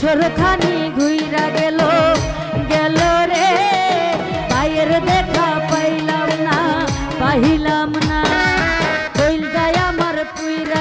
বছর খানি ঘুইরা গেল গেল রে। পায়ের দেখা পাইলাম না পাইলাম না। কইল আমার পুইরা